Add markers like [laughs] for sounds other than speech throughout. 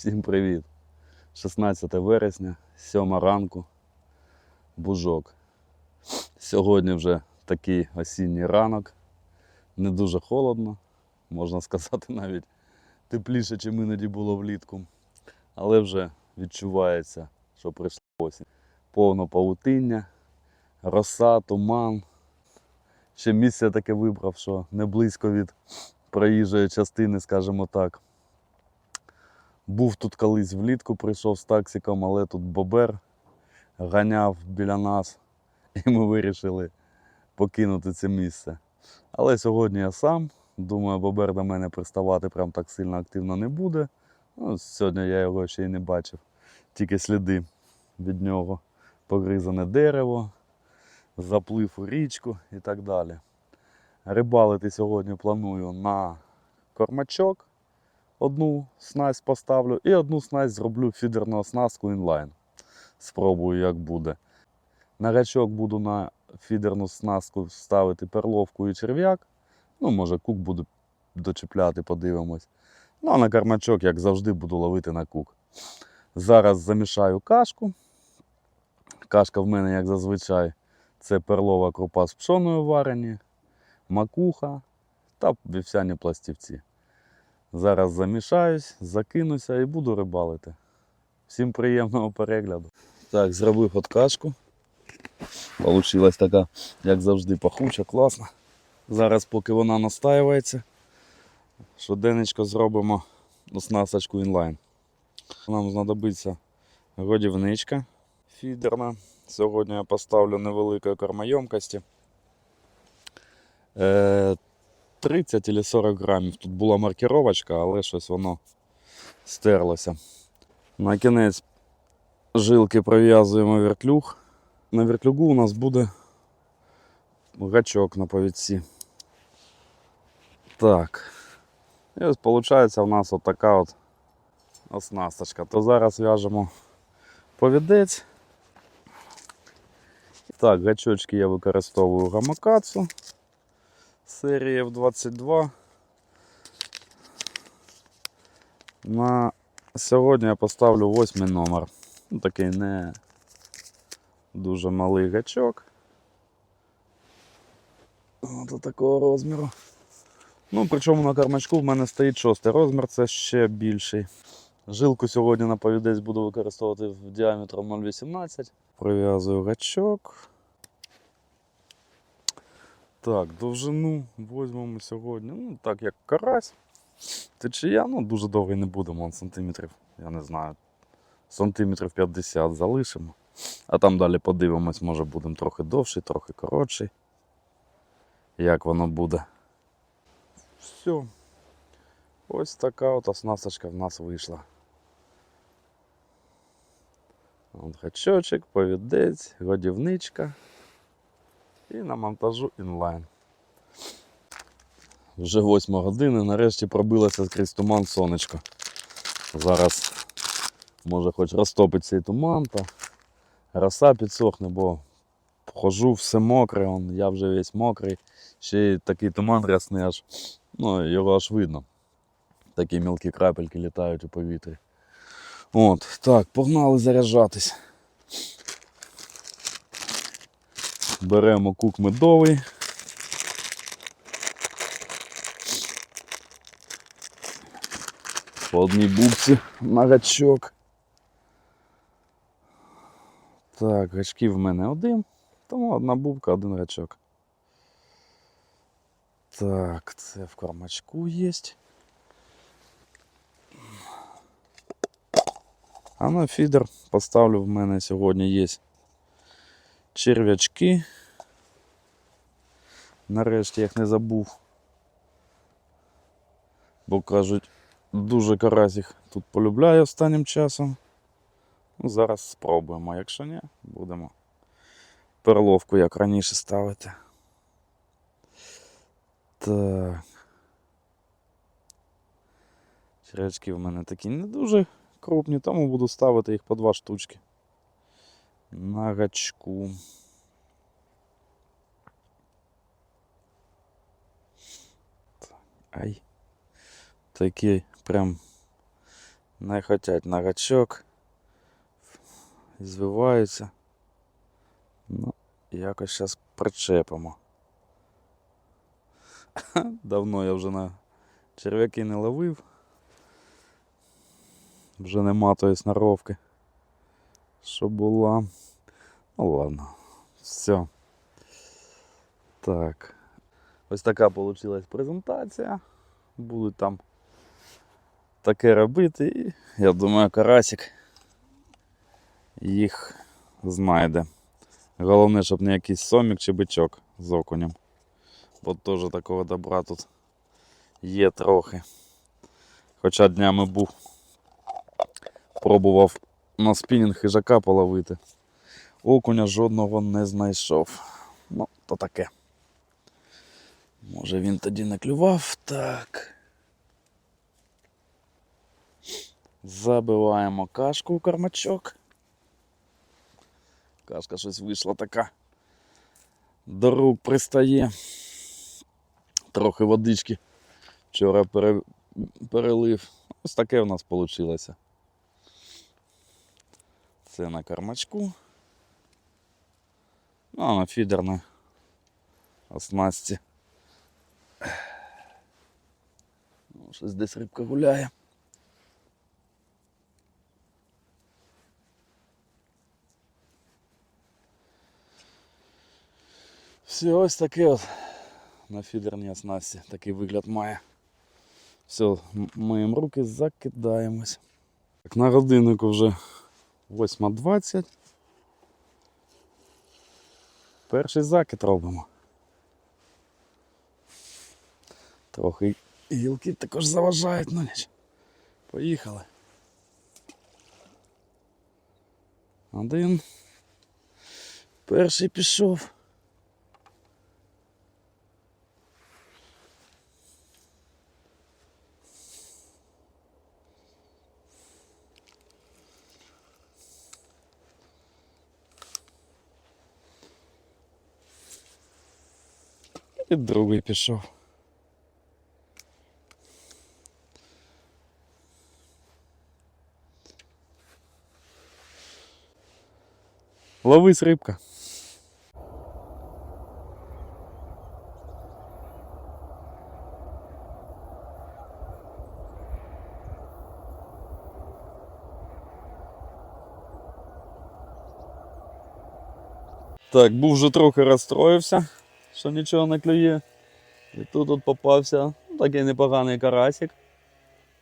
Всім привіт! 16 вересня, 7 ранку, бужок. Сьогодні вже такий осінній ранок. Не дуже холодно, можна сказати, [laughs] навіть тепліше, ніж іноді було влітку. Але вже відчувається, що прийшла осінь. Повно павутиння, роса, туман. Ще місце таке вибрав, що не близько від проїжджої частини, скажімо так. Був тут колись влітку, прийшов з таксиком, але тут бобер ганяв біля нас, [laughs] і ми вирішили покинути це місце. Але сьогодні я сам. Думаю, бобер до мене приставати прям так сильно активно не буде. Ну, сьогодні я його ще й не бачив, тільки сліди від нього. Погризане дерево, заплив у річку і так далі. Рибалити сьогодні планую на кормачок одну снасть поставлю і одну снасть зроблю фідерну оснастку інлайн. Спробую, як буде. На гачок буду на фідерну снастку ставити перловку і черв'як. Ну, може, кук буду дочіпляти, подивимось. Ну, а на кармачок, як завжди, буду ловити на кук. Зараз замішаю кашку. Кашка в мене, як зазвичай, це перлова крупа з пшоною варені, макуха та вівсяні пластівці. Зараз замішаюсь, закинуся і буду рибалити. Всім приємного перегляду. Так, зробив откашку. Получилась така, як завжди, пахуча, класна. Зараз, поки вона настаюється, щоденечко зробимо оснасточку інлайн. Нам знадобиться годівничка фідерна. Сьогодні я поставлю невеликої кормоємкості. Е, 30 чи 40 грамів. Тут була маркировочка, але щось воно стерлося. На кінець жилки пров'язуємо вертлюг. На вертлюгу у нас буде гачок на повідці. Так. І ось виходить у нас от така от оснасточка. То зараз в'яжемо повідець. Так, гачочки я використовую гамакацу серії F22. На сьогодні я поставлю восьмий номер. Ну, такий не дуже малий гачок. От такого розміру. Ну, причому на кармачку в мене стоїть шостий розмір, це ще більший. Жилку сьогодні на повідець буду використовувати в діаметром 0,18. Прив'язую гачок. Так, довжину візьмемо сьогодні. Ну, так як карась. Течія, ну, дуже довгий не будемо, сантиметрів, я не знаю. Сантиметрів 50 залишимо. А там далі подивимось, може будемо трохи довший, трохи коротший. Як воно буде. Все. Ось така от оснасточка в нас вийшла. От гачочок, повідець, годівничка. І на монтажу інлайн. Вже 8 година, нарешті пробилося скрізь туман сонечко. Зараз може хоч розтопить цей туман та роса підсохне, бо хожу все мокре, он, я вже весь мокрий. Ще й такий туман рясний аж, ну, його аж видно. Такі мілкі крапельки літають у повітрі. От, так, погнали заряджатись. Беремо кук медовий. По одній бубці на гачок. Так, гачків в мене один, тому одна бубка, один гачок. Так, це в кормачку є. А на фідер поставлю в мене сьогодні є черв'ячки. Нарешті їх не забув. Бо кажуть, дуже карась їх тут полюбляє останнім часом. Ну, зараз спробуємо, якщо ні, будемо перловку як раніше ставити. Так. Черв'ячки в мене такі не дуже крупні, тому буду ставити їх по два штучки на гачку. Ай. Такі прям Не хотять на гачок. Звиваються. Ну, якось зараз причепимо. [laughs] Давно я вже на черв'яки не ловив. Вже нема тої сноровки. Що була. Ну ладно. Все. Так. Ось така вийшла презентація. Будуть там таке робити. І я думаю, карасик їх знайде. Головне, щоб не якийсь сомік чи бичок з окунем. Бо теж такого добра тут є трохи. Хоча днями був, пробував на спінінг хижака половити. Окуня жодного не знайшов. Ну, то таке. Може він тоді не клював. Так. Забиваємо кашку в кармачок. Кашка щось вийшла така. До рук пристає. Трохи водички. Вчора пере... перелив. Ось таке в нас вийшло. Це на кармачку. Ну, а на фідерной оснасті. Ну, Щось десь рибка гуляє. Все, ось таке от на фідерній оснасті такий вигляд має. Все, миємо руки, закидаємось. Так, на годиннику вже 8.20. Перший закид робимо. Трохи гілки також заважають на ніч. Поїхали. Один. Перший пішов. І другий пішов. Ловись рибка. Так, був вже трохи розстроївся, Що нічого не клює. І тут от попався ну, такий непоганий карасик.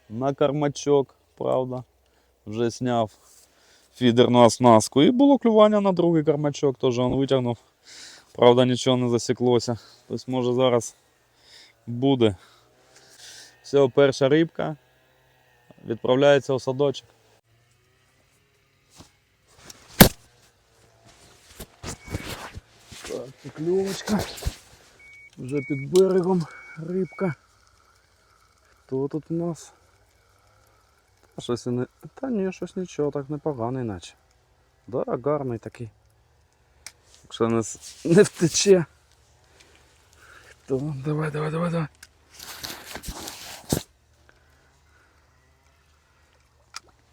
На кармачок, правда. Вже зняв фідерну оснастку. І було клювання на другий кармачок, теж він витягнув. Правда, нічого не засіклося. Тобто, може зараз буде. Все, перша рибка. Відправляється у садочок. Покльовочка. Вже під берегом рибка. Хто тут у нас? Та щось не. Та ні, щось нічого, так непоганий наче. Да, гарний такий. Якщо не, с- не втече. Хто? Давай, давай, давай, давай.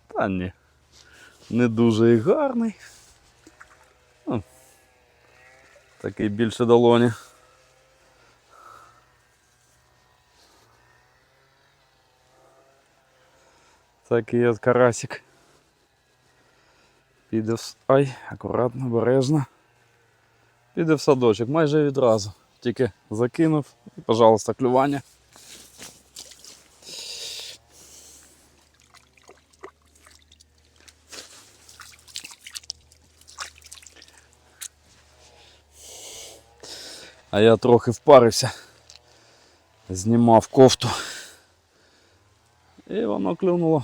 Та ні. Не дуже і гарний. Ну, Такий більше долоні. Такий от карасик. Піде в... Ай, акуратно, бережно. Піде в садочок майже відразу. Тільки закинув і, пожалуйста, клювання. А я трохи впарився. Знімав кофту. І воно клюнуло.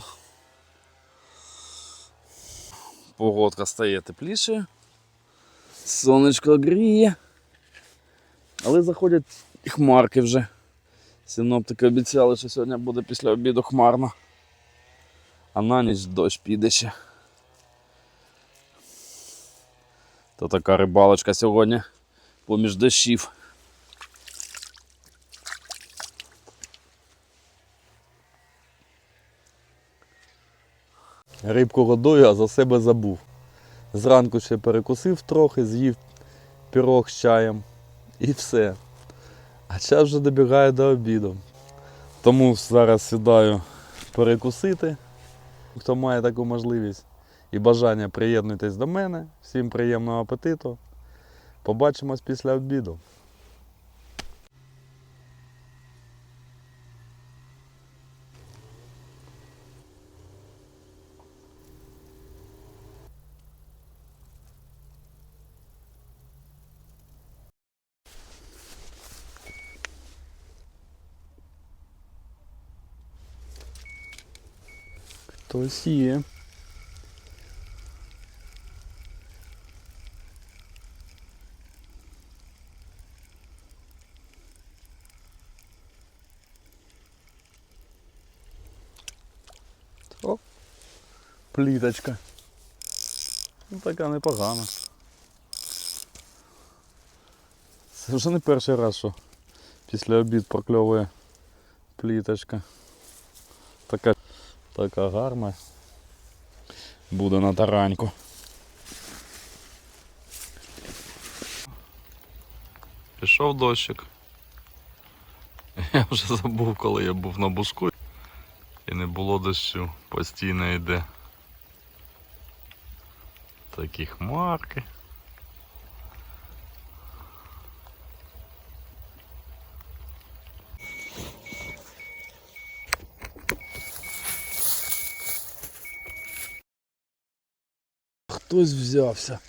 Погодка стає тепліше. Сонечко гріє. Але заходять хмарки вже. Синоптики обіцяли, що сьогодні буде після обіду хмарно. А на ніч дощ піде ще. То така рибалочка сьогодні поміж дощів. Рибку годую, а за себе забув. Зранку ще перекусив трохи, з'їв пірог з чаєм і все. А час вже добігає до обіду. Тому зараз сідаю перекусити. Хто має таку можливість і бажання приєднуйтесь до мене. Всім приємного апетиту. Побачимось після обіду. Хтось є. О, пліточка. Ну, така непогана. Це вже не перший раз, що після обід прокльовує пліточка. Така, така гарна. Буде на тараньку. Пішов дощик. Я вже забув, коли я був на буску. І не було дощу, постійно йде. Такі хмарки. Хтось взявся.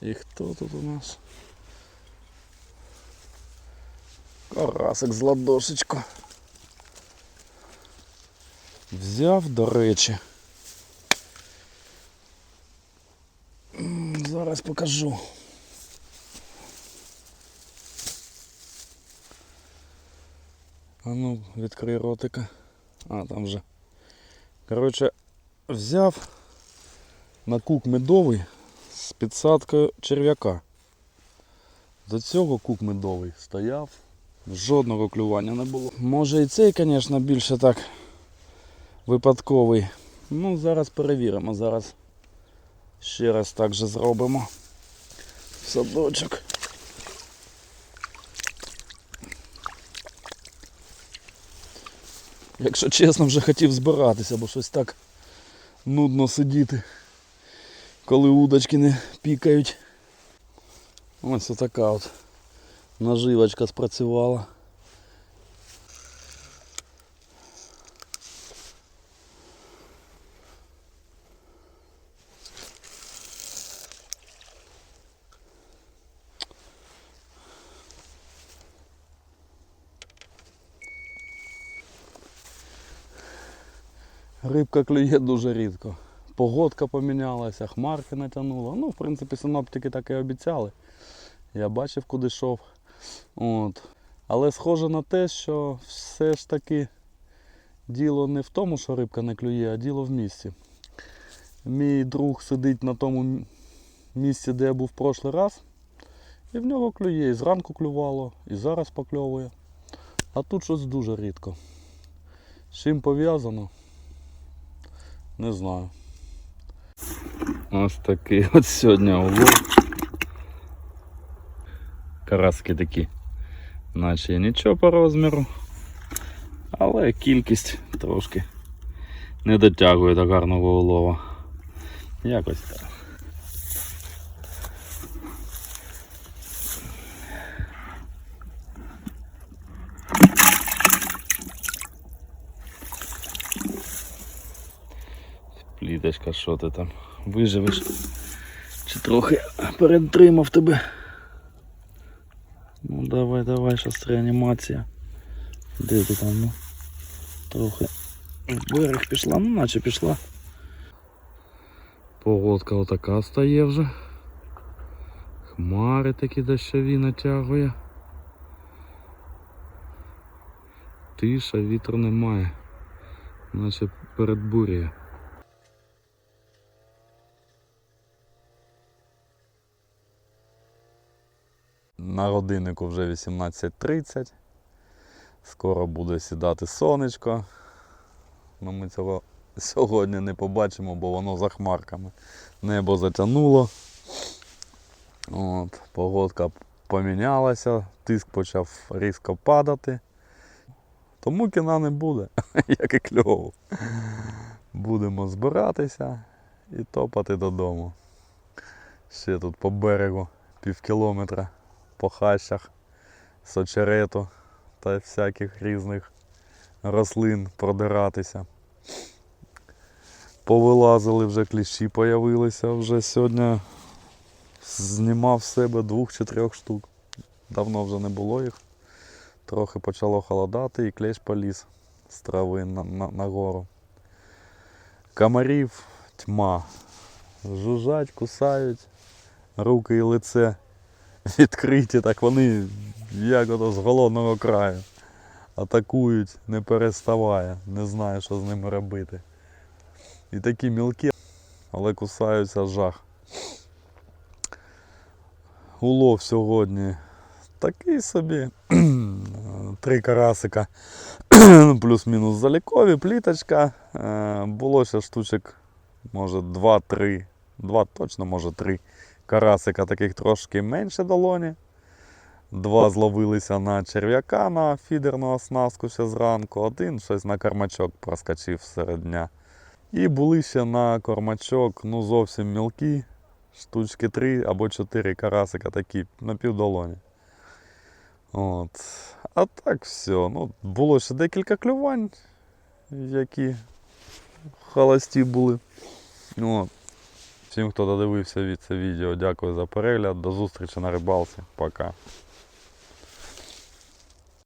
І хто тут у нас? Карасик з ладошечку. Взяв, до речі. М, Зараз покажу. А ну, відкрий ротика. А, там вже. Коротше, взяв на кук медовий з підсадкою черв'яка. До цього кук медовий стояв, жодного клювання не було. Може і цей, звісно, більше так випадковий. Ну, зараз перевіримо, зараз ще раз так же зробимо. Садочок. Якщо чесно, вже хотів збиратися, бо щось так нудно сидіти, коли удочки не пікають. Ось отака от наживочка спрацювала. Рибка клює дуже рідко. Погодка помінялася, хмарки натягнуло. Ну, в принципі, синоптики так і обіцяли. Я бачив, куди йшов. От. Але схоже на те, що все ж таки діло не в тому, що рибка не клює, а діло в місці. Мій друг сидить на тому місці, де я був в прошлий раз, і в нього клює. І зранку клювало, і зараз покльовує. А тут щось дуже рідко. З чим пов'язано? Не знаю. Ось такий от сьогодні улов. Караски такі, наче нічого по розміру, але кількість трошки не дотягує до гарного улова. Якось так. Пліточка, що ти там? Виживеш? Чи трохи перетримав тебе? Ну давай, давай, щас реанімація. Де ти там, ну? Трохи в берег пішла, ну наче пішла. Погодка отака стає вже. Хмари такі дощові натягує. Тиша, вітру немає. Наче передбурює. На годиннику вже 18.30. Скоро буде сідати сонечко. Ну, ми цього сьогодні не побачимо, бо воно за хмарками. Небо затягнуло. От, погодка помінялася, тиск почав різко падати. Тому кіна не буде, [laughs] як і кльово. Будемо збиратися і топати додому. Ще тут по берегу пів кілометра по хащах з очерету та всяких різних рослин продиратися. Повилазили вже кліщі, появилися вже сьогодні. Знімав з себе двох чи трьох штук. Давно вже не було їх. Трохи почало холодати і клещ поліз з трави на, на, нагору. Комарів тьма. Жужжать, кусають, руки і лице відкриті, так вони як ото з голодного краю. Атакують, не переставає, не знаю, що з ними робити. І такі мілкі, але кусаються жах. Улов сьогодні такий собі. [clears throat] Три карасика, [clears throat] плюс-мінус залікові, пліточка. Е, Було ще штучок, може, 2-3, 2 точно, може 3 карасика таких трошки менше долоні. Два зловилися на черв'яка на фідерну оснастку ще зранку, один щось на кормачок проскочив серед дня. І були ще на кормачок, ну зовсім мілкі, штучки 3 або 4 карасика такі на півдолоні. От. А так все. Ну, було ще декілька клювань, які холості були. От. Всім, хто додивився від це відео, дякую за перегляд. До зустрічі на рибалці. Пока.